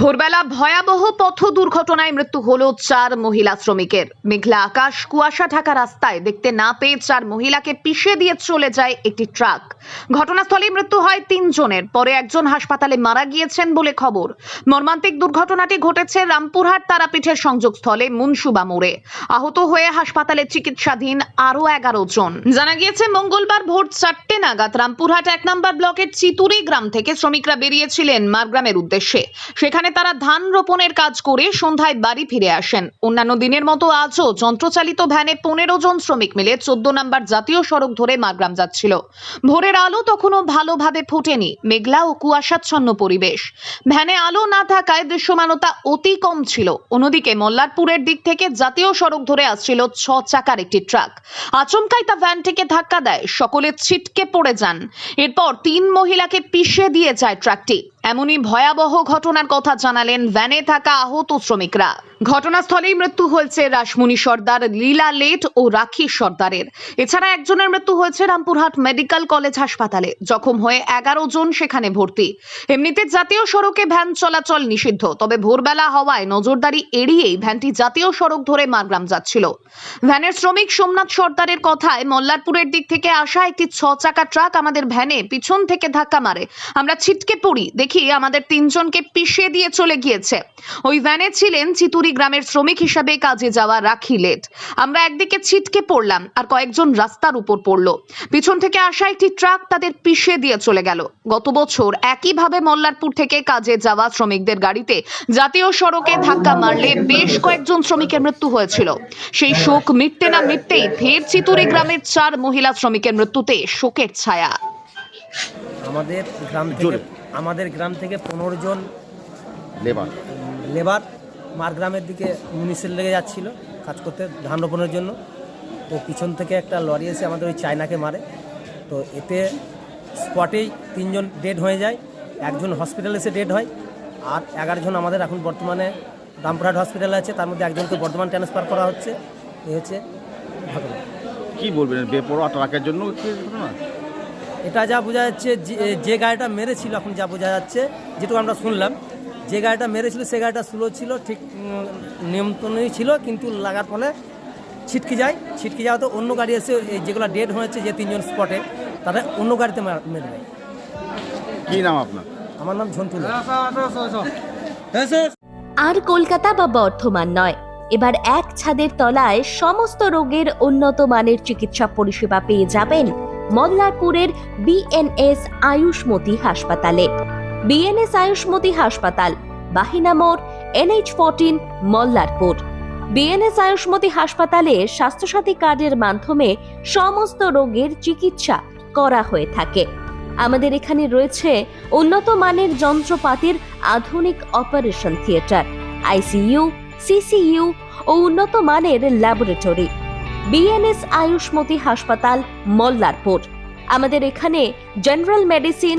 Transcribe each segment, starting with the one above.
ভোরবেলা ভয়াবহ পথ দুর্ঘটনায় মৃত্যু হলো চার মহিলা শ্রমিকের। মেঘলা আকাশ, কুয়াশা ঢাকা রাস্তায় দেখতে না পেয়ে চার মহিলাকে পিষে দিয়ে চলে যায় একটি ট্রাক। ঘটনাস্থলে মৃত্যু হয় তিনজনের, পরে একজন হাসপাতালে মারা গিয়েছেন বলে খবর। মর্মান্তিক দুর্ঘটনাটি ঘটেছে রামপুরহাট তারাপীঠের সংযোগস্থলে মুনসুবা মোড়ে। আহত হয়ে হাসপাতালে চিকিৎসাধীন আরও এগারো জন। জানা গিয়েছে, মঙ্গলবার ভোর চারটে নাগাদ রামপুরহাট এক নম্বর ব্লকের চিতুরি গ্রাম থেকে শ্রমিকরা বেরিয়েছিলেন মারগ্রামের উদ্দেশ্যে। সেখানে তারা ধান রোপণের কাজ করে সন্ধ্যায় বাড়ি ফিরে আসেন। অন্যান্য দিনের মতো আজও যন্ত্রচালিত ভ্যানে পনেরো জন শ্রমিক মিলে চোদ্দ নম্বর জাতীয় সড়ক ধরে মারগ্রাম যাচ্ছিল। ভোরের আলো তখনও ভালোভাবে ফোটেনি, মেঘলা ও কুয়াশাচ্ছন্ন পরিবেশ। ভ্যানে আলো না থাকায় দৃশ্যমানতা অতি কম ছিল। অন্যদিকে মল্লারপুরের দিক থেকে জাতীয় সড়ক ধরে আসছিল ছ চাকার একটি ট্রাক। আচমকাই তা ভ্যানটিকে ধাক্কা দেয়, সকলে ছিটকে পড়ে যান। এরপর তিন মহিলাকে পিষে দিয়ে যায় ট্রাকটি। এমনই ভয়াবহ ঘটনার কথা জানালেন ভ্যানে থাকা আহত শ্রমিকরা। ঘটনাস্থলেই মৃত্যু হয়েছে রাসমণি সর্দার, লীলা লেট ও রাখি সর্দারের। এছাড়া একজনের মৃত্যু হয়েছে রামপুরহাট মেডিকেল কলেজ হাসপাতালে। জখম হয়ে এগারো জন সেখানে ভর্তি। এমনিতে জাতীয় সড়কে ভ্যান চলাচল নিষিদ্ধ, তবে ভোরবেলা হওয়ায় নজরদারি এড়িয়েই ভ্যানটি জাতীয় সড়ক ধরে মারগ্রাম যাচ্ছিল। ভ্যানের শ্রমিক সোমনাথ সর্দারের কথায়, মল্লারপুরের দিক থেকে আসা একটি ছ চাকা ট্রাক আমাদের ভ্যানে পিছন থেকে ধাক্কা মারে। আমরা ছিটকে পড়ি, দেখি আমাদের তিনজনকে পিষে দিয়ে চলে গিয়েছে। ওই ভ্যানে ছিলেন চিতুরি গ্রামের শ্রমিক হিসাবে কাজে যাওয়া রাখি লেট। আমরা একদিকে ছিটকে পড়লাম আর কয়েকজন রাস্তার উপর পড়ল। পিছন থেকে আসা একটি ট্রাক তাদের পিষে দিয়ে চলে গেল। গত বছর একইভাবে মল্লারপুর থেকে কাজে যাওয়া শ্রমিকদের গাড়িতে জাতীয় সড়কে ধাক্কা মারলে বেশ কয়েকজন শ্রমিকের মৃত্যু হয়েছিল। সেই শোক মিটতে না মিটতেই ফের চিতুরি গ্রামের চার মহিলা শ্রমিকের মৃত্যুতে শোকের ছায়া। আমাদের গ্রাম থেকে আমাদের গ্রাম থেকে পনেরো জন লেবার। লেবার মার গ্রামের দিকে মুনিসের লেগে যাচ্ছিল কাজ করতে ধান রোপণের জন্য। তো পিছন থেকে একটা লরি এসে আমাদের ওই চায়নাকে মারে। তো এতে স্পটেই তিনজন ডেড হয়ে যায় একজন হসপিটালে এসে ডেড হয় আর এগারো জন আমাদের এখন বর্তমানে রামপুরহাট হসপিটালে আছে তার মধ্যে একজনকে বর্ধমান ট্রান্সফার করা হচ্ছে। এ হচ্ছে ঘটনা। কি বলবেন বেপরোয়া ট্রাকের জন্য এটা যা বোঝা যাচ্ছে যে- যে গাড়িটা মেরেছিল এখন যা বোঝা যাচ্ছে যেটুকু আমরা শুনলাম যে গাড়িটা মেরেছিল সে গাড়িটা স্লো ছিল ঠিক নিয়ন্ত্রণেই ছিল কিন্তু লাগার ফলে ছিটকে যায়। ছিটকে যাওয়া তো অন্য গাড়ি এসে যেগুলো ডেড হয়েছে যে তিনজন স্পটে তারা অন্য গাড়িতে মার- মেরে দেয়। কি নাম আপনার? আমার নাম ঝন্টু আর কলকাতা বা বর্ধমান নয়। এবার এক ছাদের তলায় সমস্ত রোগের উন্নত মানের চিকিৎসা পরিষেবা পেয়ে যাবেন মল্লারপুরের বিএনএস আয়ুষ্মতি হাসপাতালে। বিএনএস আয়ুষ্মতি হাসপাতাল বাহিনা মোড় NH fourteen Mallarpur BNS Ayushmati হাসপাতালে স্বাস্থ্যসাথী কার্ডের মাধ্যমে সমস্ত রোগের চিকিৎসা করা হয়ে থাকে। আমাদের এখানে রয়েছে উন্নত মানের যন্ত্রপাতির আধুনিক অপারেশন থিয়েটার আইসিইউ সিসিইউ ও উন্নত মানের ল্যাবরেটরি। বিএনএস আয়ুষ্মতি হাসপাতাল মল্লারপুর আমাদের এখানে general medicine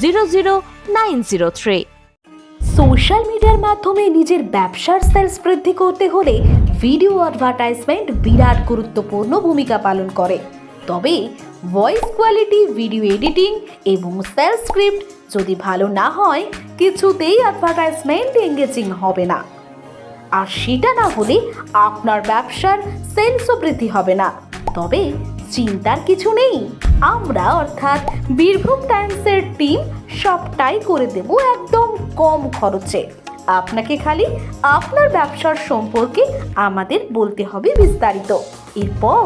zero zero nine zero three social মিডিয়ার মাধ্যমে নিজের ব্যবসার সেলস বৃদ্ধি করতে হলে ভিডিও অ্যাডভার্টাইজমেন্ট বিরাট গুরুত্বপূর্ণ ভূমিকা পালন করে। তবে ভয়েস কোয়ালিটি ভিডিও এডিটিং এবং সেলস স্ক্রিপ্ট যদি ভালো না হয়, কিছুতেই অ্যাডভার্টাইজমেন্ট এঙ্গেজিং হবে না। আর সেটা না হলে আপনার ব্যবসার সেলসও বৃদ্ধি হবে না। তবে চিন্তার কিছু নেই। আমরা, অর্থাৎ বীরভূম টাইমসের টিম, সবটাই করে দেব একদম কম খরচে। আপনাকে খালি আপনার ব্যবসার সম্পর্কে আমাদের বলতে হবে বিস্তারিত। এরপর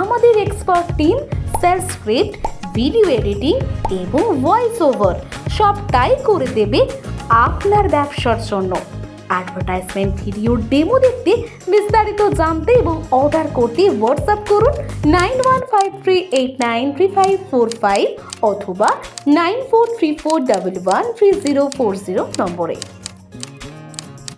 আমাদের expert team sales script video editing এবং ভয়েস ওভার সবটাই করে দেবে আপনার ব্যবসার জন্য। অ্যাডভার্টাইজমেন্ট ভিডিওর ডেমো দেখতে বিস্তারিত জানতে এবং অর্ডার করতে হোয়াটসঅ্যাপ করুন nine one five three eight nine three five four five অথবা nine four three four double one three zero four zero নম্বরে।